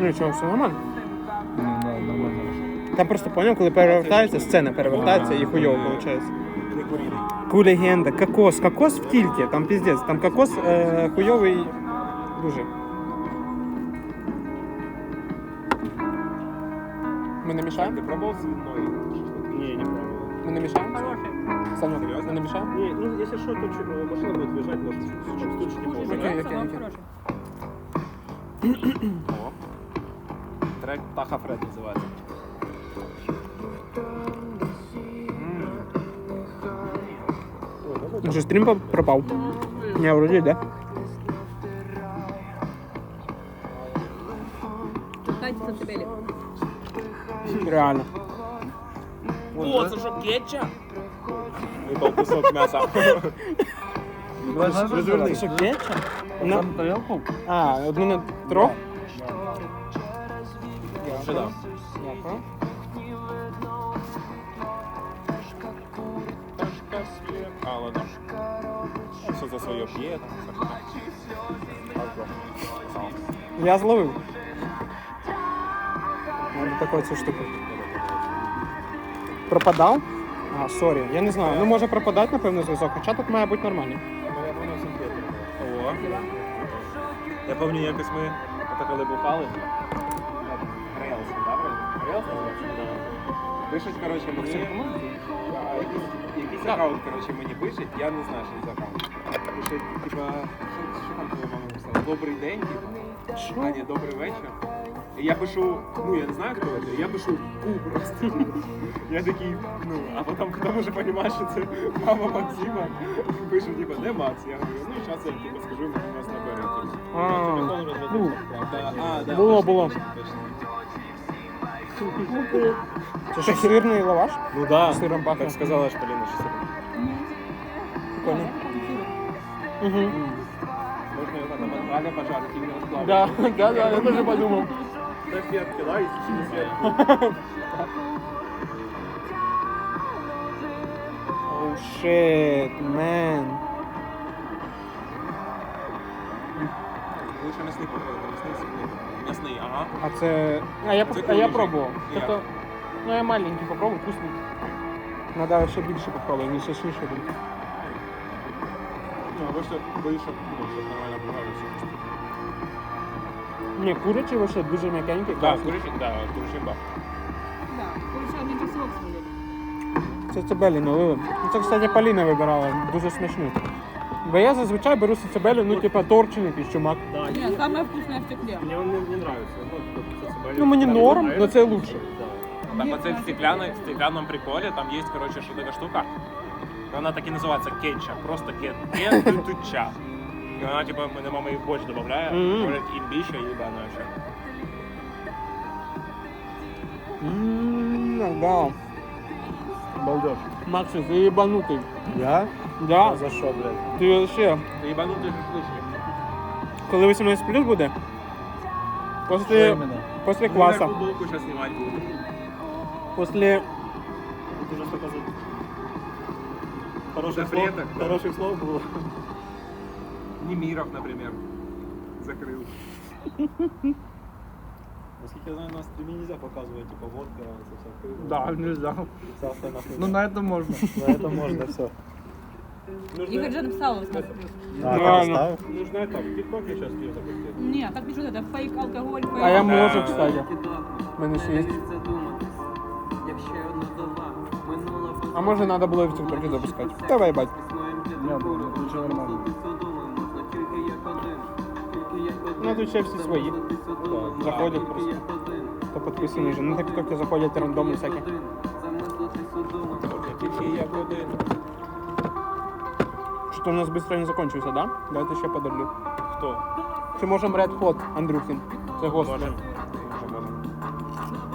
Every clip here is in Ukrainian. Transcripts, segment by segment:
Ну нічого, все нормально. Ну, да, нормально. Там просто поняв, коли перевертається, сцена перевертається і хуйово виходить. Ку легенда, кокос, кокос в тільті, там піздець, там кокос е, хуйовий дуже. Ми не мішаємо? Ти пробував свиной? Не, не пробовал. Ми не мішаємо? Саня, ми не мішаємо? Не, ну если что, то чуть- э, машина будет лежать, может, чуть стульчики. Окей, окей, окей. О. Трек Птаха Фред називається. Ну що, стрім поп- пропав? Не, вроді йде. Катя Сантебелі. Реально. О, це що, кетча? Випав кусок м'яса. Це що, кетча? На... Там тарелку? А, одну на трьох? Ще да. Дякую. А, ладно. Все за своє п'є. Я зловив. Надо таку цю штуку. Пропадав? А, сорі, я не знаю. Ну може пропадати, напевно, зв'язок, хоча тут має бути нормально. О. Я пам'ятаю, якось ми коли бухали. Вроде? Пишуть, коротше, мені. а, Якийсь, якийсь аккаунт, коротше, мені пишуть, я не знаю, що це аккаунт. Пишуть, типа, що, що там твоя мама написала? Добрий день, типа. А, ні, добрий вечір. І я пишу, ну я не знаю, хто це, я пишу у просто. Я такий, ну, а потім, коли вже розумієш, що це мама Максима, пишу, типа, де Макс? Я говорю, ну, зараз я типа, скажу, він у нас набере. А, а, да, Було, точно, було. точно, точно. Це що, сирний лаваш? Ну да, Сиром пахне. так сказала ж Поліна, що сиром. Прикольно. Угу. Можна його на мангалі пожарити і не розплавити. Да, да, да, я теж подумав. Конфетки, да, если через сверху. Oh shit, man. Лучше м'ясний попробувати, м'ясний сирний. М'ясний, ага. А це. А я, Це а я пробував. Як? Тобто, ну я маленький попробував, вкусний. Надо ще більше попробувати, він сочніше буде. Ну, що боюсь, щоб, ну, щоб нормально бухали. Ні, курячий вообще дуже м'якенький. Да, класний. курячий, да, курячий бах. Да, получила менше всього свалили. Це цибелі налили. Ну, Це, кстати, Поліна вибирала, дуже смачний. Бо я зазвичай беру цибелі, ну, типа торчений якийсь чумак. Да, Нет, самое вкусное в стекле. мне он не, не нравится. Вот, вот, со собой. Ну, мені норм, але це лучше. Да. Так оце в стеклянной, в стеклянном приколе, там есть, короче, что такая штука. Она так и называется кетча, просто кет, кетча. И она, типа, моя мама их больше добавляет, Мгм. может, имбища, ебаная вообще. Ммм, да. Балдеж. Максим, ти єбанутий. Я? Да. За что, блядь? Ти ще, Ты ебанутый шашлычник. коли 18 плюс буде, Что після, именно? після Ну, класу, я футболку сейчас снимать буду. після Тут уже столько за... Хороших Запреток, слов, да. хороших слов было. Немиров, например, закрыл. Насколько я знаю, на стриме нельзя показывать, типа, водка со всякой... Да, нельзя. Вся остальная хуйня. Ну на це можна. На это можно, все. Игорь же написал 18 А, Реально. так? Нужно это, в ТикТоке сейчас ее запустить. Нет, так пишут это фейк алкоголь, фейк. А я можу, кстати. У мене ще є. А може треба було і в тіктокі запускати. Давай, бать. Нет, ничего нормально. Ну тут ще всі свої. Заходять просто. Хто підписаний вже. На тіктокі заходять рандомні всякі. Тільки як один. Що у нас швидко не закінчився, да? Давайте ще подерлю. Хто? Чи можемо Red Hot, Андрюхін? Це. Можем, можем.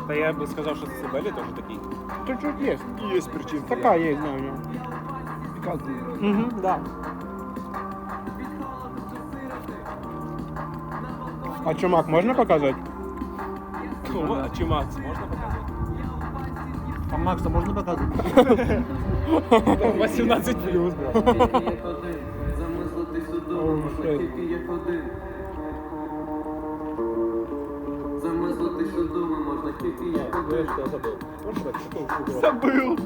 Та я би сказав, що це Белі теж такий. Чуть-чуть є. Є причина. Така є, знаю нього. Угу, да. А чумак можна показувати? О, а чи Макс можна показати? А Макса можно показывать? 18 плюс, бро. Лише вдома можна тільки як Знаєш, що я забув. Можеш так, штуку Забыл.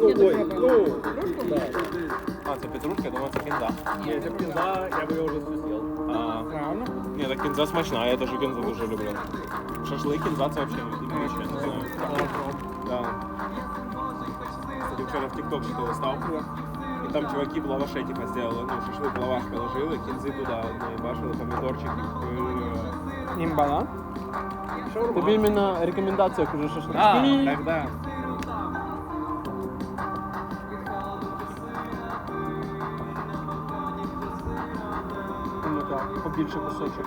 Ну, ой, ну, да. А, це петрушка, я думаю, це кінза. Ні, це кінза, я би його вже з'їв. А, Правильно? ні, так кінза смачна, я теж кінзу дуже люблю. Шашлик, кінза це взагалі не не знаю. Да. Вчора в ТикТок что листав. І там чуваки в лаваше типа сделали, ну, шашлик в лаваш положили, кінзи туди бачили, помідорчик. Імба, да? Тобі іменно рекомендація, як уже шашлик. А, так да. Ну-ка, побільше кусочок.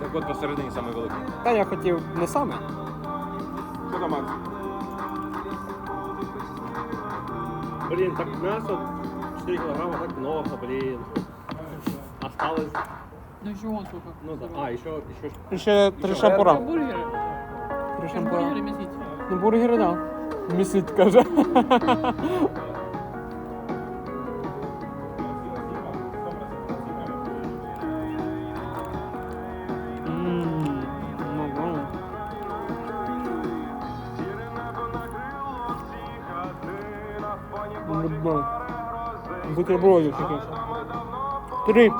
Так от посередині самий великий. Та я хотів не саме. Макс? Блін, так м'ясо 4 килограмма, так много, блин. Осталось, Ну еще он сколько. ну да. А, еще, еще еще три шампура. Бургеры. Три шампура. бургеры месить. Ну, бургеры, да. Месить, каже. Бутербродів такий. Три.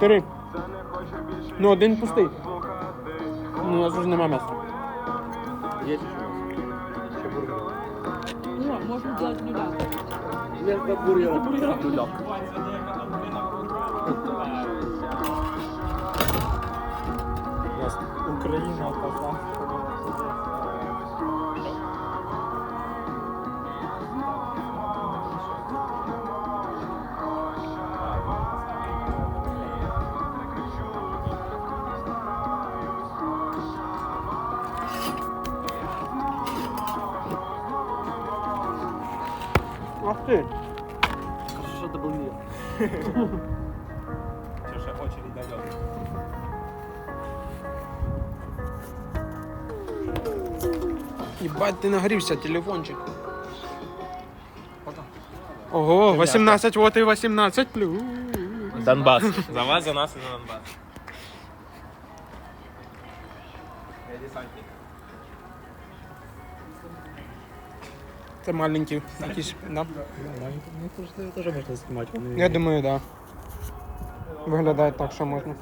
Три. Ну, один пустий. Ну, у нас вже нема м'яса. є ще. О, можно делать блюда. Вместо бургера. Люляк. У нас Україна пошла. Ах ти! Що це був мір? Що ще очередь дойде. Ебать, ти нагрівся, телефончик. Ого, 18 вот і 18 плюс. Донбас. За вас, за нас і за Донбас. Це маленький якийсь, да? Ну, це теж можна знімати. Я думаю, да. Виглядає так, що можна.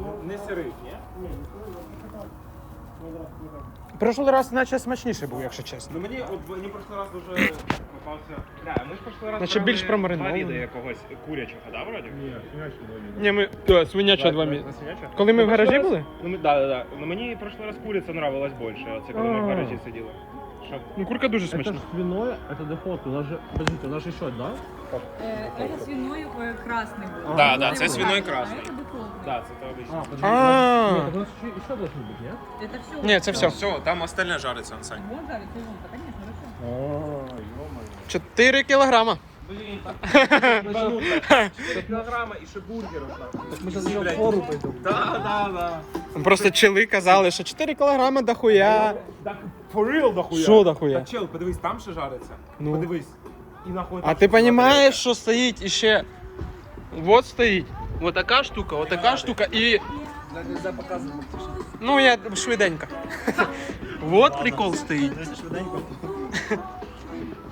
Ну, не сирий, ні? Прошлий раз наче смачніше був, якщо чесно. Ну мені от мені прошлий раз дуже попався. Бля, ми ж прошлий раз Значить, більш промаринований. віда якогось курячого, да, вроді? Ні, Ні, ми да, свиняча два місяці. свиняча. Коли ми в прошлий гаражі раз- були? Ну, ми, да, да, да. Ну мені прошлий раз куриця нравилась більше, оце коли ми в гаражі сиділи. Що? Ну, курка дуже Это смачна. свиное, это дефолт. У нас же, подождите, у нас же еще, да? Э, Это свиной э, красный был. Да, да, Это це его свиной красный, красний. А это дефолтный. Да, це то обично. подожди. А. Нет, так у нас еще, еще должны быть, нет? Это все. Ні, це все. Все, там остальне жариться, Сань. Вот жарится и вон, конечно, хорошо. О, ё-моё. 4 кілограма. Блін, так ебануто. 4 кілограма і ще бургерів там. Так мы сейчас ее фору пойдем. Да, да, да. Просто чили казали, що 4 кілограма дохуя. Так, for real дохуя. Що дохуя? Та чел, подивись, там ще жариться. Ну. Подивись. І нахуй. А ти розумієш, що стоїть іще. Вот стоїть. Вот така штука, вот така штука і. Ну, я швиденько. Вот прикол стоїть.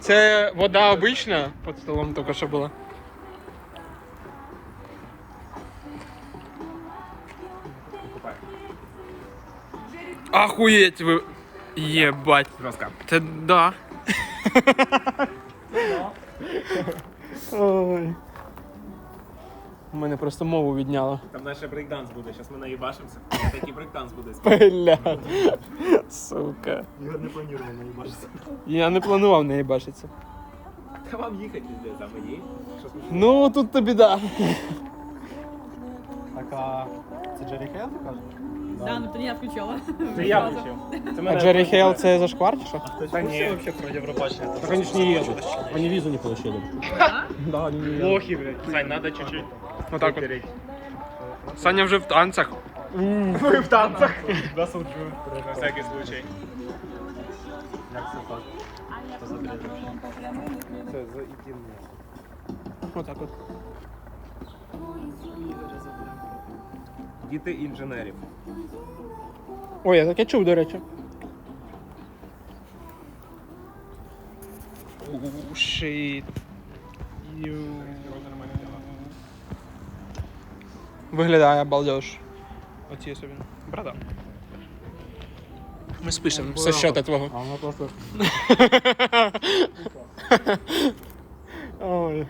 Це вода обична під столом тільки що була. Охуєть ви. Єбать. Жорстко. Це да. Ой. У мене просто мову відняло. Там наш брейкданс буде, зараз ми наїбашимося. Такий брейкданс буде. Бля. Сука. Я не планировал наебашиться. Я не планував не їбашитися. Та вам їхати піздець, а мені? Ну, тут то біда. Так, а це Джерри Хейл, ти кажеш? Да, но ты не включала. Це я включив. Це А мене Джері Хейл це зашквар чи що? Та ні. вообще про Европаче? Так они ж не едут. Они визу не получили. Да? Да, они не едут. Лохи, блядь. Сань, надо чуть-чуть. Отак от. Саня вже в танцях. Ми в танцах. Засуджую. На всякий случай. Це за інтимне. Отак от. Діти інженерів. Ой, я таке чув, до речі. Шит. Виглядає балдеж. Оці собі. Братан. Ми спишемо все щота твого. А вона просто Ой.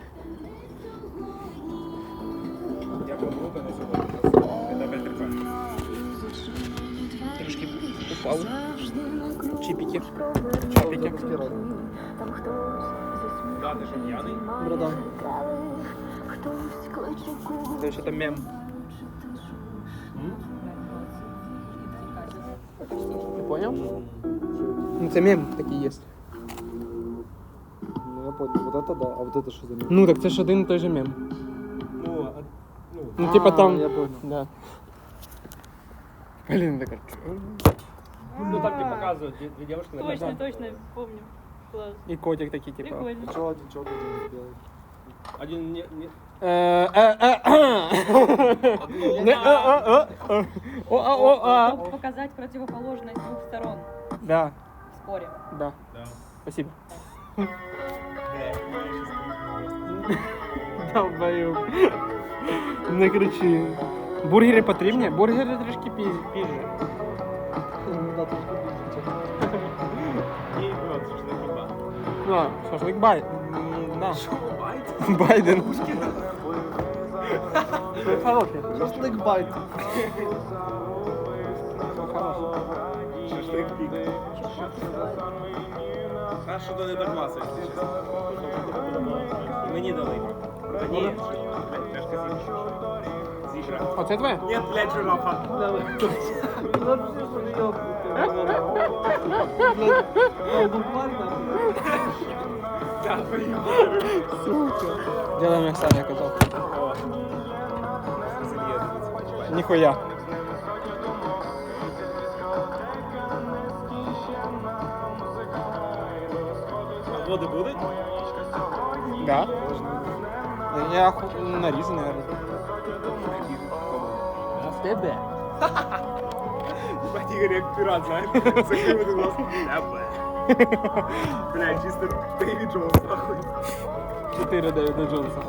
упав. Чіпіки. чапіки. Да, ти що п'яний? Братан. Це що там мем. Ти понял? Ну це мем такий є. Ну я понял, вот это да, а вот это что за мем? Ну так це ж один і той же мем. Ну, а, ну, Ну типа А, там. я понял. Да. Блін, така. ну там тебе показують дві, дві дівчинки на Точно, точно, помню. Класс. І котик такий, типа. Прикольно. Что один, что один белый? Один не, не, Е, е, е, е. Не, е, е, е, е. О, а, о, а. Чтобы показать противоположность двух сторон Да, в споре. да. Да. Спасибо. Долбоёб. Не кричи. Бургери потрібні? Бургери трішки піз- пізже. Ну да, только блин, і от, що ж не шашлик бай. М, Байден. Це хороше. Шашлык байт. Шашлик пік. А що то не так класить? Мені дали. А ні, блядь, пляшка зібра. Зібра. Оце твоє? Ні, блядь, жирафа. Делаем як Саня казав. Ніхуя. Води будуть? Да. Я нарізаний, наверное. Тебе. Бать, Игорь, як пірат, знаєш? Закрив один глаз. Тебе. Бля, чисто Дейві Джонс, нахуй. 4 Девіда Джонса.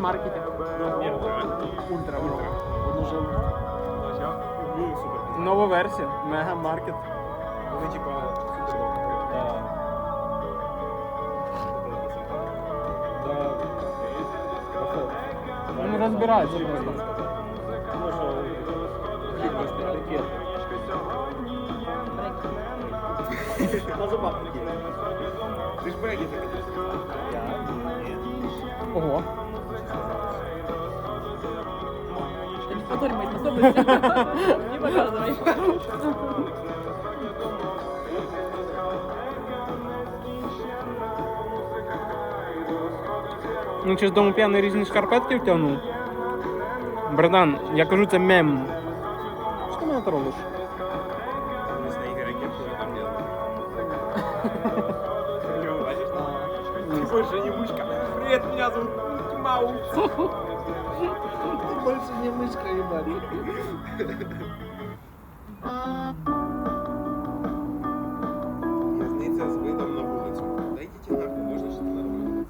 Ультрамаркеті. Ультра, ультра. Нова версія. Мега маркет. Вони типа. Вони розбираються просто. Ну. На зубах. Ти ж бреги. Ого. Ты не позорь мои способности. Не показывай. Ну, чи з дому п'яний різні шкарпетки втягнув? Братан, я кажу, це мем. Що ти мене то робиш? Не знаю, Ігор, яке хуй там делал. Серьезно, бачиш? Ты больше не мышка. Привет, меня зовут Маус. Больше не мышка, ебать. В'язниця з видом на вулицю. Да йдіть нахуй, можна ще нормально?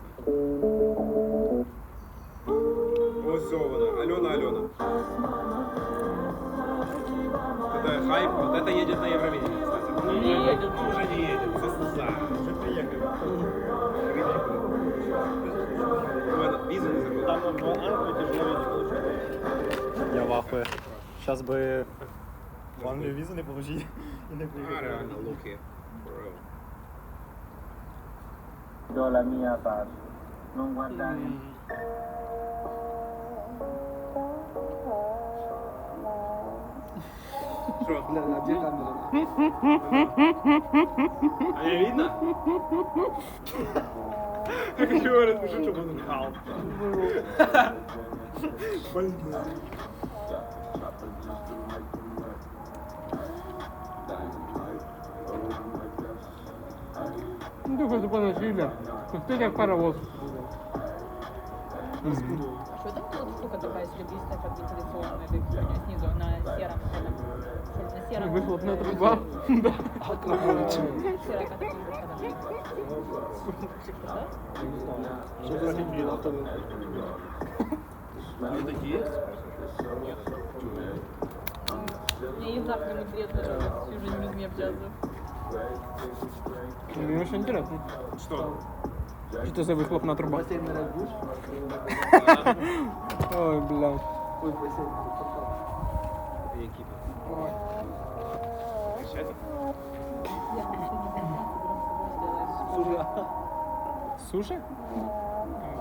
Ось вона, Алена, Алена. Это хайп, вот это едет на Евровидение. Ну, Не едет. ну, Уже не едет, засосал. Уже приехали. Я в ахуе. Сейчас бы в Англию визу не получить и не А, приехать. реально, луки. Do la non guardare. Що Що? Бля, а где камера? А не видно? Как еще говорят, пишу, чтобы он дыхал. Ну, только тупо носили. Пустили як паровоз. А что там вот штука такая серебристая, как вентиляционная, этой херня снизу, на сером на сером? Вихлопна труба. Да. Что за дебил? Они такие? Мне и так не интересно, всю жизнь людьми общаться. Мне очень интересно. Что? Что это за выхлопная труба? Бассейн на будешь? Ой, бля. Ой, бассейн. Крещатик? Я хочу не понять, что Слушай, а Суши?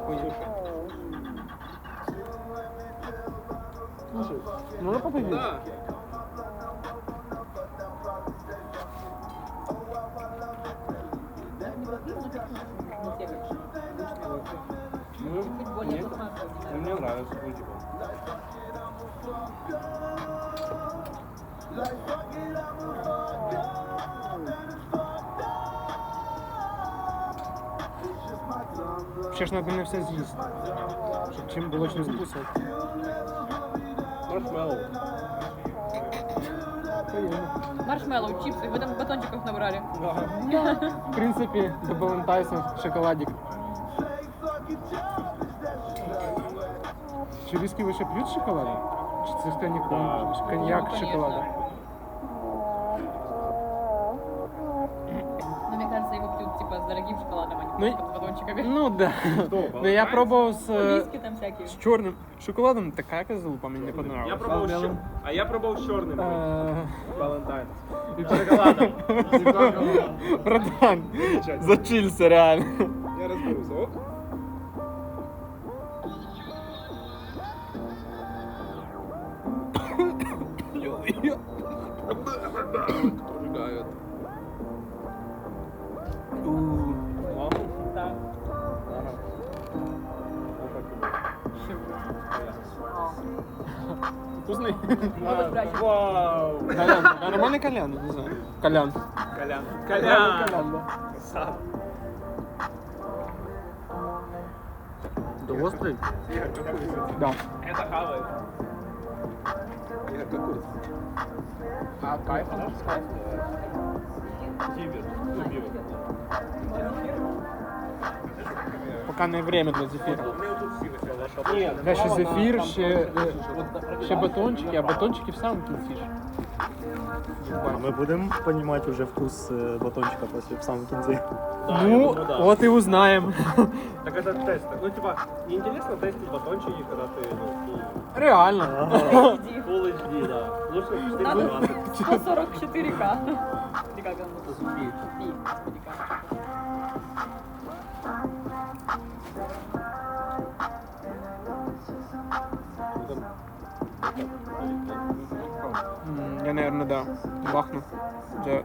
Слушай. слушай, Можно попробовать? Да. Нравится мультиком. Ще ж надо не все з'їсти. Щоб чим було чим. Маршмеллоу. Маршмеллоу, чипсы, вы там батончиков набрали. Да. В принципі, до Балентайса шоколадик. Чи виски ви ще п'ють з шоколадом? Чи це з. Коньяк Ну, з конечно. шоколадом. Но мне кажется, его пьют типа с дорогим шоколадом, а Ну, не батончиками. Ну да. Ну я пробував з, е, Виски там всякие. з чорним шоколадом, така залупа мені не Я понравилась. А я пробовал с черным. Е, Валентайн. Шоколадом. Братан, зачилься реально. Я разберусь. Оп. Братик. Вау! Колян, нормальний колян, не знаю. Колян. Колян. Колян, Колян. да. Да острый? Да. Это хавает. я как курица. А кайф. Тибет. Любил. Поки не время для зефіру. Нет, Я ще зефір, ще, е, ще батончики, а батончики в самому кінці ж. А ми будемо розуміти вже вкус е, батончика після в самому кінці. Ну, от і узнаємо. Так это тест. Ну, типа, неинтересно тестить батончики, когда ты, ну, Реально. Иди. Full HD, да. Лучше в Надо 420. 144к. Или как он называется? Пи. Господи, как. наверное, да. Бахну. За...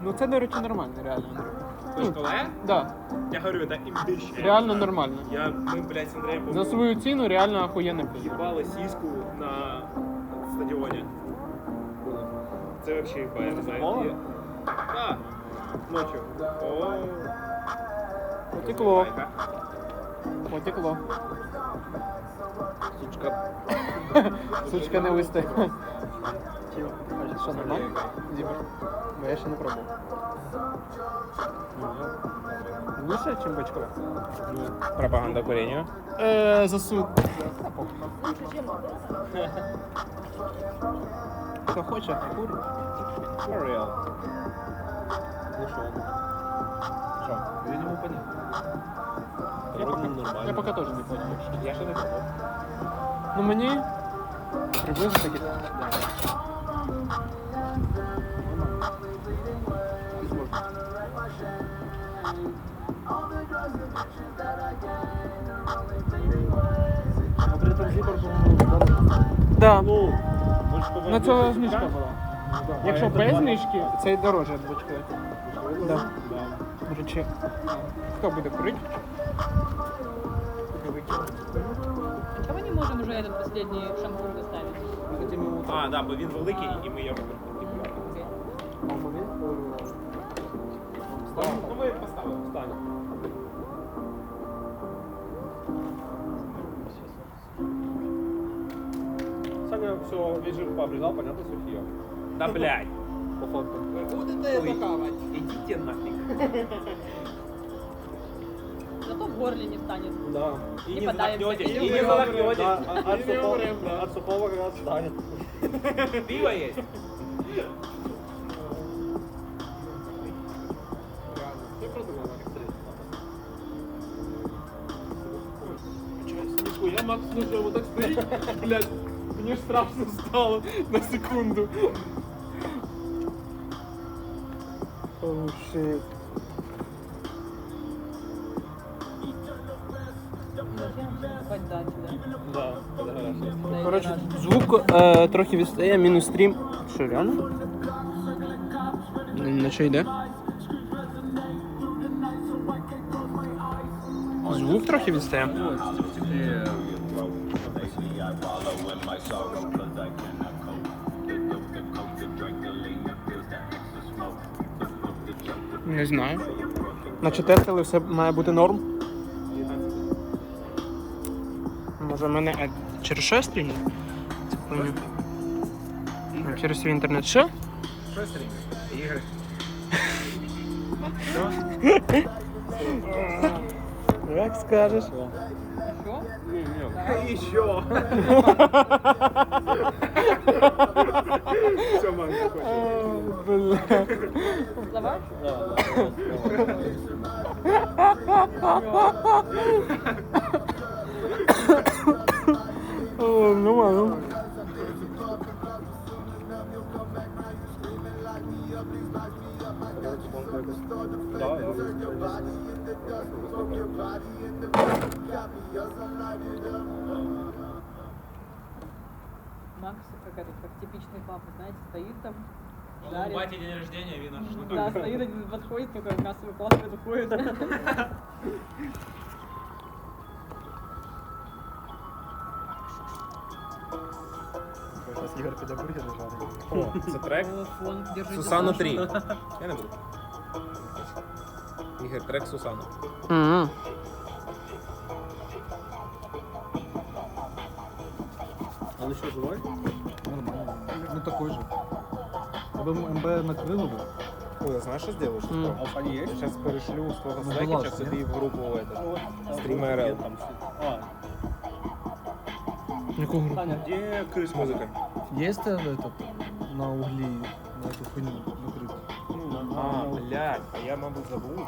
Ну це, до речі, нормально, реально. Ты что, да? Да, Я говорю, это имбище. реально нормально. Я, мы, блядь, с Андреем За свою ціну реально охуєнне пиво. ебало сиську на стадионе. Это вообще ебать, я не знаю. Мало? где. А, ночью. О, Потекло, байка. потекло. Сучка. Сучка не вистояла. Що, нормально? Діма? Бо я ще не пробував. Лучше, ніж бачкове? Пропаганда курения. Е, засуд. Хто хоче, курить. For real. Ну? Я не могу понять. Я поки, я поки теж не хочу. Я ще не пробував. Ну мені приблизно такі. Вибор, по-моєму, дорого. Да. Ну, ми ж повинні- На цього знижка була. Да. Якщо А, без це знижки, це дороже буде. Да. Да. До речі, хто буде курити? Мы не можем уже этот последний шампунь доставить. Ми хотімо йому А, да, бо він великий і ми його Окей. там момент. Ну ми поставимо, встанемо. Саня все, весь жир пообрезал, понятно, сухие. Да блядь. По факту. Ідіть нафіг. Зато в горле не станет. Да. І Не не подаємося. задохнетесь, І і не не Да, задохнетесь. а- от, сухого, от сухого как раз станет. Пиво есть? Я Макс слушай, вот так стоит, блядь, мне ж страшно стало на секунду. Оу, шит. Да, Коротше, звук е, трохи відстає, мінус стрім. Що, реально? На що йде? Звук трохи відстає. Не знаю. На 4 все має бути норм. В мене через що? Це хуйня. Ну, Через свій інтернет. Що? Що стрім? Ігри. Як скажеш. Еще? І що? Все, мам, Бля. Лаваш? О, Ну, umarım umarım. Макс, как этот, как типичный папа, знаете, стоит там, ну, жарит. У бати день рождения, вина, шашлык. Да, стоит один, подходит, такой кассовый класс, уходит. це трек. О, фон, держите Сусану фон. 3. Я не буду. Ігор, трек Сусану. Мгм. Он еще живой? Нормально. Ну такой же. Бы МБ накрыло бы. Ой, а знаєш, що зробиш? М. Алфа не есть? Сейчас перешлю з твого Ну, слайки, ладно, зараз ні? іди в групу это. Стрім РЛ. А, Яку групу? Саня, Де крис музика? есть этот На углі, на эту хуйню накрыть? А, блядь, а я, мабуть, забув.